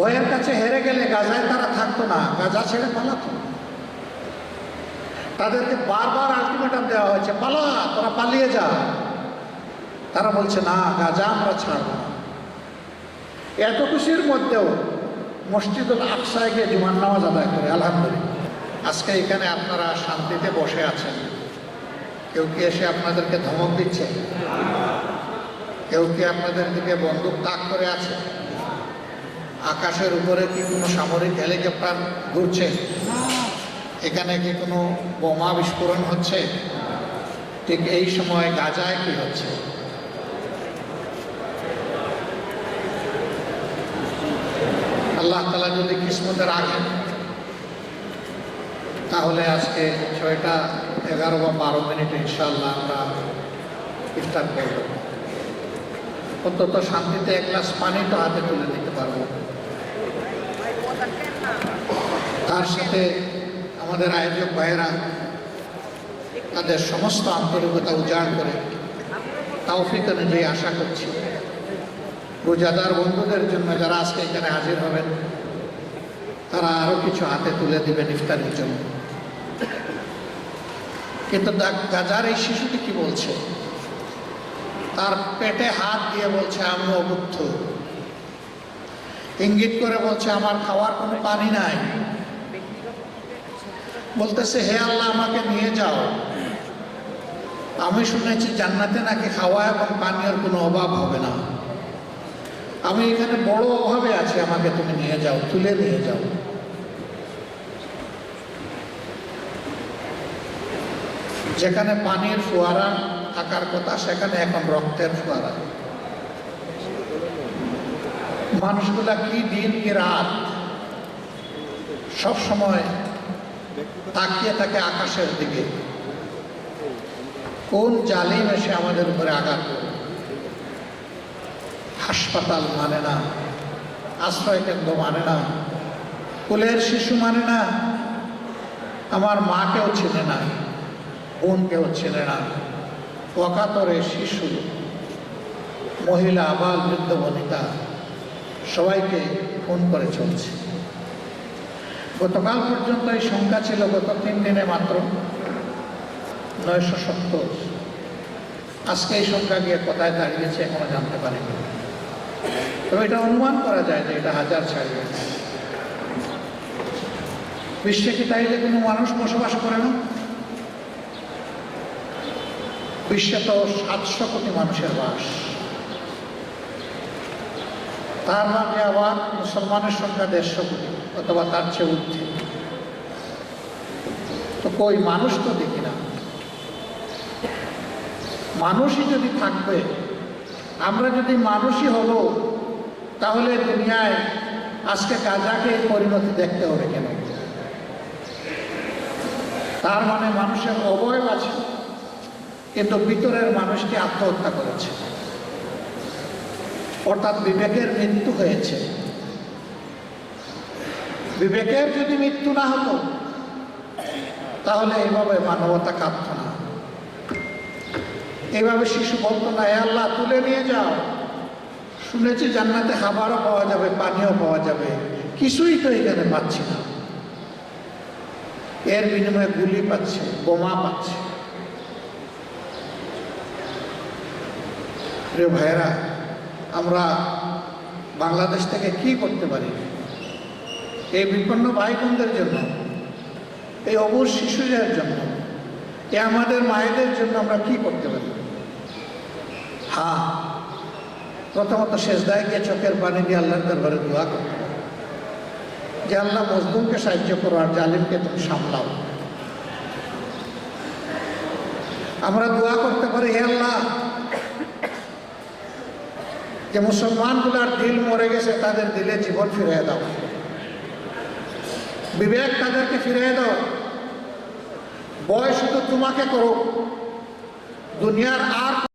ভয়ের কাছে হেরে গেলে গাজায় তারা থাকতো না, গাজা ছেড়ে পালাতো। তাদেরকে বারবার আলটিমেটাম দেওয়া হয়েছে, পালা, তোরা পালিয়ে যা। তারা বলছে, না, গাজা আমরা ছাড়ব না। এত খুশির মধ্যেও মসজিদুল আকসায় গিয়ে জুমার নামাজ আদায় করে, আলহামদুলিল্লাহ। আজকে এখানে আপনারা শান্তিতে বসে আছেন। কেউ কি এসে আপনাদেরকে ধমক দিচ্ছে? কেউ কি আপনাদের দিকে বন্দুক তাক করে আছে? আকাশের উপরে কি কোনো সামরিক হেলিকপ্টার ঘুরছে? এখানে কি কোনো বোমা বিস্ফোরণ হচ্ছে? ঠিক এই সময় গাজায় কি হচ্ছে? আল্লাহ তালা যদি কিসমতে রাখেন তাহলে আজকে ছয়টা এগারো বা বারো মিনিট ইনশাল্লাহ আমরা ইফতার করব অন্তত শান্তিতে এক গ্লাস পানি তো হাতে তুলে দিতে পারব। তার সাথে আমাদের আয়োজক ভাইয়েরা তাদের সমস্ত আন্তরিকতা উজাড় করে তাওফিক অনুযায়ী আশা করছি। রোজাদার বন্ধুদের জন্য যারা আজকে এখানে হাজির হবেন, তারা আরও কিছু হাতে তুলে দিবেন ইফতারের জন্য। কিন্তু গাজার এই শিশুটি কি বলছে? তার পেটে হাত দিয়ে বলছে, আমি অবুদ্ধ ইঙ্গিত করে বলছে, আমার খাওয়ার কোনো পানি নাই। বলতেছে, হে আল্লাহ, আমাকে নিয়ে যাও। আমি শুনেছি জান্নাতে নাকি খাওয়া এবং পানীয়র কোনো অভাব হবে না। আমি এখানে বড় অভাবে আছি, আমাকে তুমি নিয়ে যাও, তুলে নিয়ে যাও। যেখানে পানির ফোয়ারা থাকার কথা, সেখানে এখন রক্তের ফোয়ারা। মানুষগুলা কি দিন, কি রাত সব সময় তাকিয়ে থাকে আকাশের দিকে। কোন জালিম এসে আমাদের উপরে আঘাত হাসপাতাল মানে না, আশ্রয় কেন্দ্র মানে না, কুলের শিশু মানে না, আমার মাকেও চেনে না, বোনকেও চেনে না। ওকাতরে শিশু, মহিলা আবাল বৃদ্ধ বনিতা সবাইকে ফোন করে চলছে। গতকাল পর্যন্ত এই সংখ্যা ছিল গত তিন দিনে মাত্র নয়শো সত্তর। আজকে এই সংখ্যা গিয়ে কোথায় দাঁড়িয়েছে এখনও জানতে পারিনি। তবে এটা অনুমান করা যায় যে এটা হাজার ছাড়িয়ে বিশ্বে কি তাইলে কোনো মানুষ বসবাস করে না? বিশ্বে তো সাতশো কোটি মানুষের বাস। তার মাঝে আবার মুসলমানের সংখ্যা দেড়শো কোটি, অথবা তার চেয়ে ঊর্ধ্বে। তো কই, মানুষ তো দেখি না। মানুষই যদি থাকবে, আমরা যদি মানুষই হব, তাহলে দুনিয়ায় আজকে গাজাকে পরিণতি দেখতে হবে কেন? তার মানে মানুষের অবয়ব আছে। কিন্তু ভিতরের মানুষকে আত্মহত্যা করেছে। অর্থাৎ বিবেকের মৃত্যু হয়েছে। বিবেকের যদি মৃত্যু না হতো, তাহলে এইভাবে মানবতা কাঁদত না। এইভাবে শিশু বলতো না "এ আল্লাহ, তুলে নিয়ে যাও। শুনেছি জান্নাতে খাবারও পাওয়া যাবে, পানিও পাওয়া যাবে। কিছুই তো এখানে পাচ্ছি না। এর বিনিময়ে গুলি পাচ্ছে, বোমা পাচ্ছে। প্রিয় ভাইয়েরা, আমরা বাংলাদেশ থেকে কি করতে পারি? এই বিপন্ন ভাই বোনদের জন্য, এই অবুজ শিশুদের জন্য এ আমাদের মায়েদের জন্য আমরা কি করতে পারি? হা, প্রথমত শেষদায় গিয়ে চোখের পানি দিয়ে আল্লাহর দরবারে দোয়া করতে হবে যে আল্লাহ মজদুমকে সাহায্য করো আর জালিমকে তুমি সামলাও। আমরা দোয়া করতে পারি, হে আল্লাহ যে মুসলমানগুলার দিল মরে গেছে, তাদের দিলে জীবন ফিরিয়ে দাও। বিবেক তাদেরকে ফিরিয়ে দাও। বয়স শুধু তোমাকে করো দুনিয়ার আর